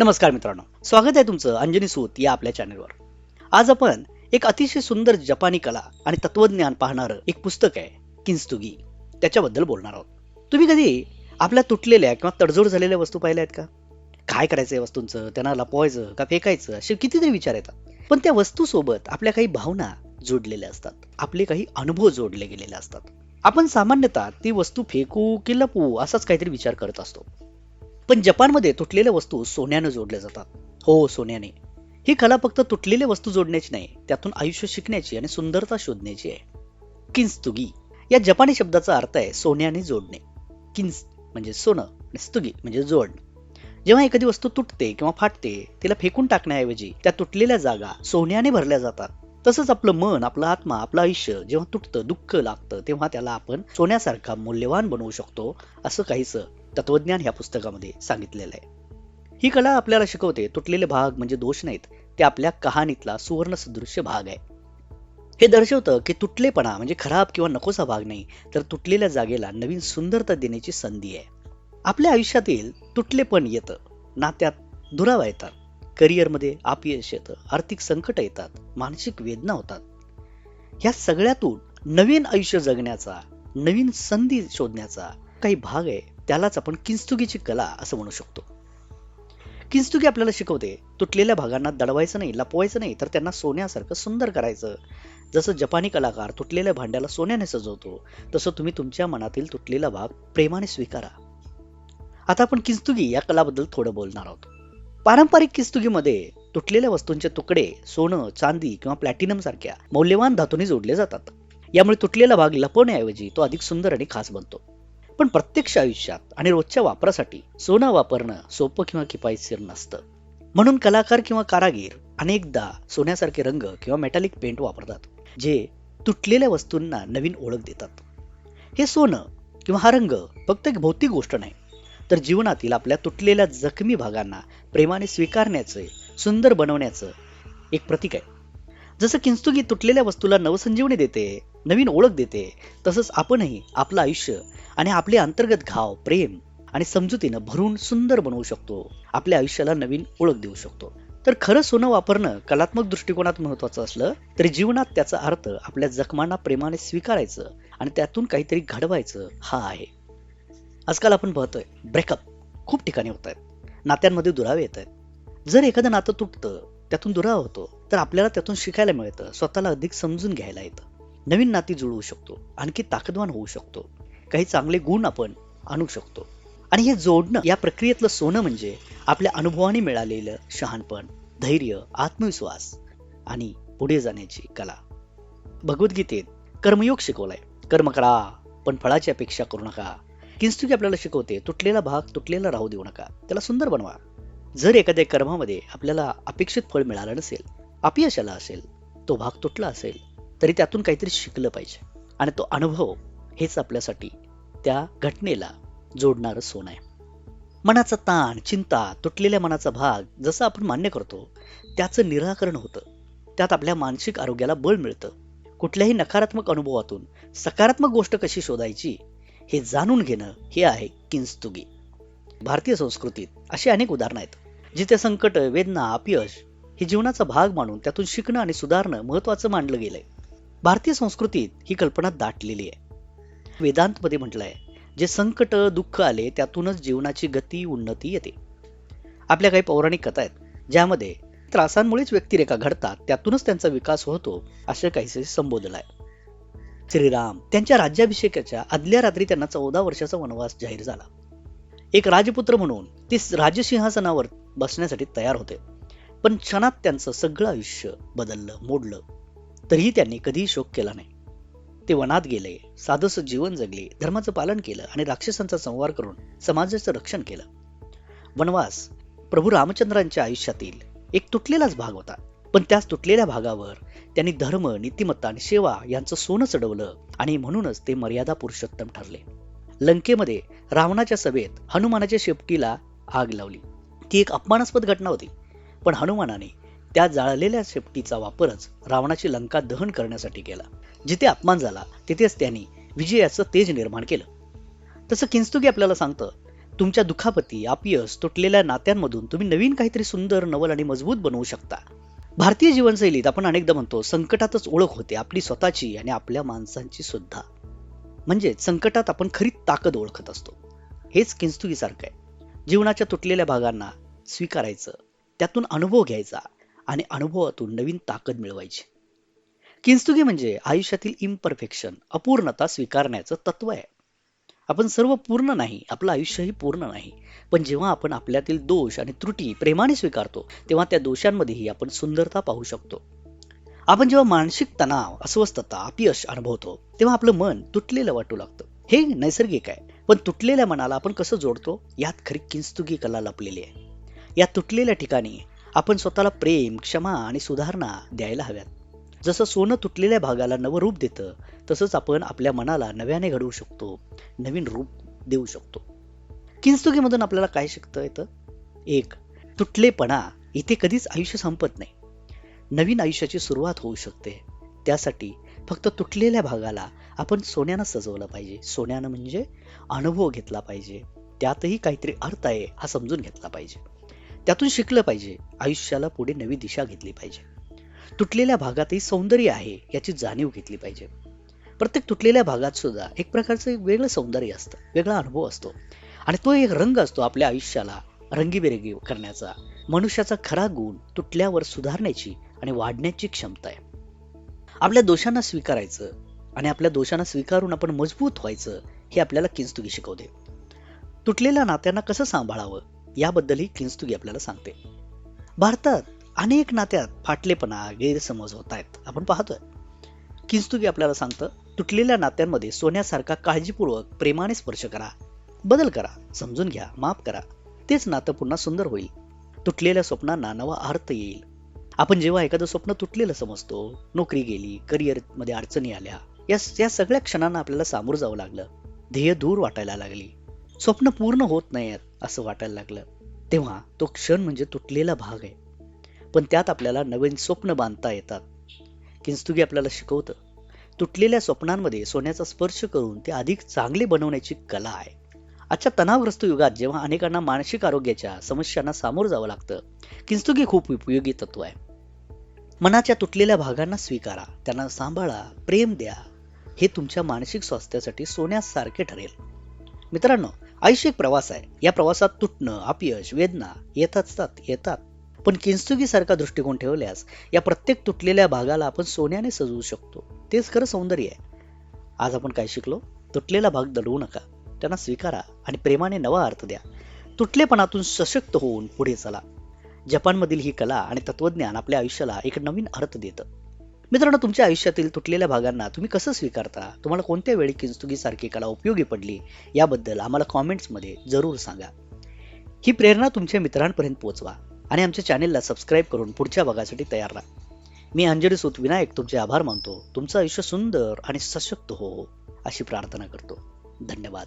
नमस्कार मित्रांनो स्वागत आहे तुमचं अंजनी सूत या आपल्या चॅनलवर आज आपण एक अतिशय सुंदर जपानी कला आणि तत्वज्ञान पाहणारं एक पुस्तक आहे किंस्तुगी. त्याच्याबद्दल बोलणार आहोत. तुम्ही कधी आपल्या तुटलेल्या किंवा तडजोड झालेल्या वस्तू पाहिल्या आहेत का? काय करायचं या वस्तूंचं? त्यांना लपवायचं का फेकायचं? असे कितीतरी विचार येतात. पण त्या वस्तूसोबत आपल्या काही भावना जोडलेल्या असतात. आपले काही अनुभव जोडले गेलेले असतात. आपण सामान्यतः ती वस्तू फेकू की लपवू असाच काहीतरी विचार करत असतो. पण जपानमध्ये तुटलेल्या वस्तू सोन्यानं जोडल्या जातात. हो सोन्याने. ही कला फक्त तुटलेल्या वस्तू जोडण्याची नाही त्यातून आयुष्य शिकण्याची आणि सुंदरता शोधण्याची आहे. किन्स्तुगी या जपानी शब्दाचा अर्थ आहे सोन्याने जोडणे. किन्स म्हणजे सोनं आणि स्तुगी म्हणजे जोडणं जेव्हा एखादी वस्तू तुटते किंवा फाटते तिला फेकून टाकण्याऐवजी त्या तुटलेल्या जागा सोन्याने भरल्या जातात. तसंच आपलं मन आपला आत्मा आपलं आयुष्य जेव्हा तुटतं दुःख लागतं तेव्हा त्याला आपण सोन्यासारखा मूल्यवान बनवू शकतो असं काहीसं तत्वज्ञान ह्या पुस्तकामध्ये सांगितलेलं आहे. ही कला आपल्याला शिकवते तुटलेले भाग म्हणजे दोष नाहीत ते आपल्या कहाणीतला सुवर्ण सदृश्य भाग आहे. हे दर्शवतं की तुटलेपणा म्हणजे खराब किंवा नकोसा भाग नाही तर तुटलेल्या जागेला नवीन सुंदरता देण्याची संधी आहे. आपल्या आयुष्यातील तुटलेपण येतं नात्यात दुरावा येतात करिअरमध्ये अपयश येतं आर्थिक संकट येतात मानसिक वेदना होतात. ह्या सगळ्यातून नवीन आयुष्य जगण्याचा नवीन संधी शोधण्याचा काही भाग आहे. त्यालाच आपण किंस्तुगीची कला असं म्हणू शकतो. किंस्तुगी आपल्याला शिकवते तुटलेल्या भागांना दडवायचं नाही लपवायचं नाही तर त्यांना सोन्यासारखं सुंदर करायचं. जसं जपानी कलाकार तुटलेल्या भांड्याला सोन्याने सजवतो तसं तुम्ही तुमच्या मनातील तुटलेला भाग प्रेमाने स्वीकारा. आता आपण किंस्तुगी या कलाबद्दल थोडं बोलणार आहोत. पारंपरिक किंस्तुगीमध्ये तुटलेल्या वस्तूंचे तुकडे सोनं चांदी किंवा प्लॅटिनम सारख्या मौल्यवान धातूने जोडले जातात. यामुळे तुटलेला भाग लपवण्याऐवजी तो अधिक सुंदर आणि खास बनतो. पण प्रत्यक्ष आयुष्यात आणि रोजच्या वापरासाठी सोनं वापरणं सोपं किंवा किफायतशीर नसतं. म्हणून कलाकार किंवा कारागीर अनेकदा सोन्यासारखे रंग किंवा मेटॅलिक पेंट वापरतात जे तुटलेल्या वस्तूंना नवीन ओळख देतात. हे सोनं किंवा हा रंग फक्त एक भौतिक गोष्ट नाही तर जीवनातील आपल्या तुटलेल्या जखमी भागांना प्रेमाने स्वीकारण्याचे सुंदर बनवण्याचं एक प्रतीक आहे. जसं किंस्तुगी तुटलेल्या वस्तूला नवसंजीवनी देते नवीन ओळख देते. तसंच आपणही आपलं आयुष्य आणि आपले अंतर्गत घाव प्रेम आणि समजुतीनं भरून सुंदर बनवू शकतो. आपल्या आयुष्याला नवीन ओळख देऊ शकतो. तर खरं सोनं वापरणं कलात्मक दृष्टिकोनात महत्वाचं असलं तरी जीवनात त्याचा अर्थ आपल्या जखमांना प्रेमाने स्वीकारायचं आणि त्यातून काहीतरी घडवायचं हा आहे. आजकाल आपण पाहतोय ब्रेकअप खूप ठिकाणी होत आहेत. नात्यांमध्ये दुरावे येत आहेत. जर एखादं नातं तुटतं त्यातून दुरावा होतो तर आपल्याला त्यातून शिकायला मिळतं स्वतःला अधिक समजून घ्यायला येतं. नवीन नाती जुळवू शकतो आणखी ताकदवान होऊ शकतो काही चांगले गुण आपण आणू शकतो. आणि हे जोडणं या प्रक्रियेतलं सोनं म्हणजे आपल्या अनुभवाने मिळालेलं शहाणपण धैर्य आत्मविश्वास आणि पुढे जाण्याची कला. भगवद्गीतेत कर्मयोग शिकवलाय. कर्म करा पण फळाची अपेक्षा करू नका. किंस्तुकी आपल्याला शिकवते तुटलेला भाग तुटलेला राहू देऊ नका. त्याला सुंदर बनवा. जर एखाद्या कर्मामध्ये आपल्याला अपेक्षित फळ मिळालं नसेल अपयशाला असेल तो भाग तुटला असेल तरी त्यातून काहीतरी शिकलं पाहिजे. आणि तो अनुभव हेच आपल्यासाठी त्या घटनेला जोडणारं सोनं आहे. मनाचा ताण चिंता तुटलेल्या मनाचा भाग जसं आपण मान्य करतो त्याचं निराकरण होतं. त्यात आपल्या मानसिक आरोग्याला बळ मिळतं. कुठल्याही नकारात्मक अनुभवातून सकारात्मक गोष्ट कशी शोधायची हे जाणून घेणं हे आहे किंस्तुगी. भारतीय संस्कृतीत अशी अनेक उदाहरणं आहेत जिथे संकट वेदना अपयश हे जीवनाचा भाग मानून त्यातून शिकणं आणि सुधारणं महत्वाचं मानलं गेलंय. भारतीय संस्कृतीत ही कल्पना दाटलेली आहे. वेदांतमध्ये म्हटलंय जे संकट दुःख आले त्यातूनच जीवनाची गती उन्नती येते. आपल्या काही पौराणिक कथा आहेत ज्यामध्ये त्रासांमुळेच व्यक्तिरेखा घडतात त्यातूनच त्यांचा विकास होतो असे काहीसे संबोधलं आहे. श्रीराम त्यांच्या राज्याभिषेकाच्या आदल्या रात्री त्यांना चौदा वर्षाचा वनवास जाहीर झाला. एक राजपुत्र म्हणून ते राजसिंहासनावर बसण्यासाठी तयार होते. पण क्षणात त्यांचं सगळं आयुष्य बदललं मोडलं. तरीही त्यांनी कधीही शोक केला नाही. ते वनात गेले साधस जीवन जगले धर्माचं पालन केलं आणि राक्षसांचा संवार करून समाजाचं रक्षण केलं. वनवास प्रभू रामचंद्रांच्या आयुष्यातील एक तुटलेलाच भाग होता. पण त्याच तुटलेल्या भागावर त्यांनी धर्म नीतिमत्ता आणि सेवा यांचं सोनं चढवलं आणि म्हणूनच ते मर्यादा पुरुषोत्तम ठरले. लंकेमध्ये रावणाच्या सभेत हनुमानाच्या शेपटीला आग लावली. ती एक अपमानास्पद घटना होती. पण हनुमानाने त्या जाळलेल्या शेपटीचा वापरच रावणाची लंका दहन करण्यासाठी केला. जिथे अपमान झाला तिथेच त्यांनी विजयाचं तेज निर्माण केलं. तसं किंस्तुगी आपल्याला सांगतं तुमच्या दुखापती अपयश तुटलेल्या नात्यांमधून तुम्ही नवीन काहीतरी सुंदर नवल आणि मजबूत बनवू शकता. भारतीय जीवनशैलीत आपण अनेकदा म्हणतो संकटातच ओळख होते आपली स्वतःची आणि आपल्या माणसांची सुद्धा. म्हणजे संकटात आपण खरी ताकद ओळखत असतो. हेच किंस्तुगीसारखं आहे. जीवनाच्या तुटलेल्या भागांना स्वीकारायचं त्यातून अनुभव घ्यायचा आणि अनुभवातून नवीन ताकद मिळवायची. किंस्तुगी म्हणजे आयुष्यातील इम्परफेक्शन अपूर्णता स्वीकारण्याचं तत्व आहे. आपण सर्व पूर्ण नाही आपलं आयुष्यही पूर्ण नाही. पण जेव्हा आपण आपल्यातील दोष आणि त्रुटी प्रेमाने स्वीकारतो तेव्हा त्या दोषांमध्येही आपण सुंदरता पाहू शकतो. आपण जेव्हा मानसिक तणाव अस्वस्थता अपयश अनुभवतो तेव्हा आपलं मन तुटलेलं वाटू लागतं. हे नैसर्गिक आहे पण तुटलेल्या मनाला आपण कसं जोडतो? यात खरी किंस्तुगी कला लपलेली आहे. या तुटलेल्या ठिकाणी आपण स्वतःला प्रेम क्षमा आणि सुधारणा द्यायला हव्यात. जसं सोनं तुटलेल्या भागाला नवं रूप देतं तसंच आपण आपल्या मनाला नव्याने घडवू शकतो नवीन रूप देऊ शकतो. किंस्तुकीमधून आपल्याला काय शिकता येतं? एक तुटलेपणा इथे कधीच आयुष्य संपत नाही. नवीन आयुष्याची सुरुवात होऊ शकते. त्यासाठी फक्त तुटलेल्या भागाला आपण सोन्यानं सजवलं पाहिजे. सोन्यानं म्हणजे अनुभव घेतला पाहिजे. त्यातही काहीतरी अर्थ आहे हा समजून घेतला पाहिजे. त्यातून शिकलं पाहिजे. आयुष्याला पुढे नवी दिशा घेतली पाहिजे. तुटलेल्या भागातही सौंदर्य आहे याची जाणीव घेतली पाहिजे. प्रत्येक तुटलेल्या भागात सुद्धा एक प्रकारचं एक वेगळं सौंदर्य असतं वेगळा अनुभव असतो. आणि तो एक रंग असतो आपल्या आयुष्याला रंगीबेरंगी करण्याचा. मनुष्याचा खरा गुण तुटल्यावर सुधारण्याची आणि वाढण्याची क्षमता आहे. आपल्या दोषांना स्वीकारायचं आणि आपल्या दोषांना स्वीकारून आपण मजबूत व्हायचं हे आपल्याला किंस्तुगी शिकवते. तुटलेल्या नात्यांना कसं सांभाळावं? याबद्दलही किंस्तुगी आपल्याला सांगते. भारतात अनेक नात्यात फाटलेपणा गैरसमज होत आहेत. आपण पाहतोय. किंस्तुगी आपल्याला सांगतं तुटलेल्या नात्यांमध्ये सोन्यासारखा काळजीपूर्वक प्रेमाने स्पर्श करा. बदल करा समजून घ्या माफ करा. तेच नातं पुन्हा सुंदर होईल. तुटलेल्या स्वप्नांना नवा अर्थ येईल. आपण जेव्हा एखादं स्वप्न तुटलेलं समजतो नोकरी गेली करिअरमध्ये अडचणी आल्या या या सगळ्या क्षणांना आपल्याला सामोरं जावं लागलं. ध्येय दूर वाटायला लागली. स्वप्न पूर्ण होत नाहीत असं वाटायला लागलं. तेव्हा तो क्षण म्हणजे तुटलेला भाग आहे. पण त्यात आपल्याला नवीन स्वप्न बांधता येतात. किंस्तुगी आपल्याला शिकवतं तुटलेल्या स्वप्नांमध्ये सोन्याचा स्पर्श करून ते अधिक चांगले बनवण्याची कला आहे. आजच्या तणावग्रस्त युगात जेव्हा अनेकांना मानसिक आरोग्याच्या समस्यांना सामोरं जावं लागतं किंस्तुगी खूप उपयोगी तत्व आहे. मनाच्या तुटलेल्या भागांना स्वीकारा त्यांना सांभाळा प्रेम द्या. हे तुमच्या मानसिक स्वास्थ्यासाठी सोन्यासारखे ठरेल. मित्रांनो आयुष्य एक प्रवास आहे. या प्रवासात तुटणं अपयश वेदना येत असतात येतात. पण किंस्तुगी सारखा दृष्टिकोन ठेवल्यास या प्रत्येक तुटलेल्या भागाला आपण सोन्याने सजवू शकतो. तेच खरं सौंदर्य आहे. आज आपण काय शिकलो? तुटलेला भाग दडवू नका. त्यांना स्वीकारा आणि प्रेमाने नवा अर्थ द्या. तुटलेपणातून सशक्त होऊन पुढे चला. जपानमधील ही कला आणि तत्वज्ञान आपल्या आयुष्याला एक नवीन अर्थ देतं. मित्रांनो तुमच्या आयुष्यातील तुटलेल्या भागांना तुम्ही कसं स्वीकारता? तुम्हाला कोणत्या वेळी किंचुकीसारखी कला उपयोगी पडली? याबद्दल आम्हाला कॉमेंट्समध्ये जरूर सांगा. ही प्रेरणा तुमच्या मित्रांपर्यंत पोहोचवा आणि आमच्या चॅनेलला सबस्क्राईब करून पुढच्या भागासाठी तयार राहा. मी अंजली सूत विनायक तुमचे आभार मानतो. तुमचं आयुष्य सुंदर आणि सशक्त हो, हो अशी प्रार्थना करतो. धन्यवाद.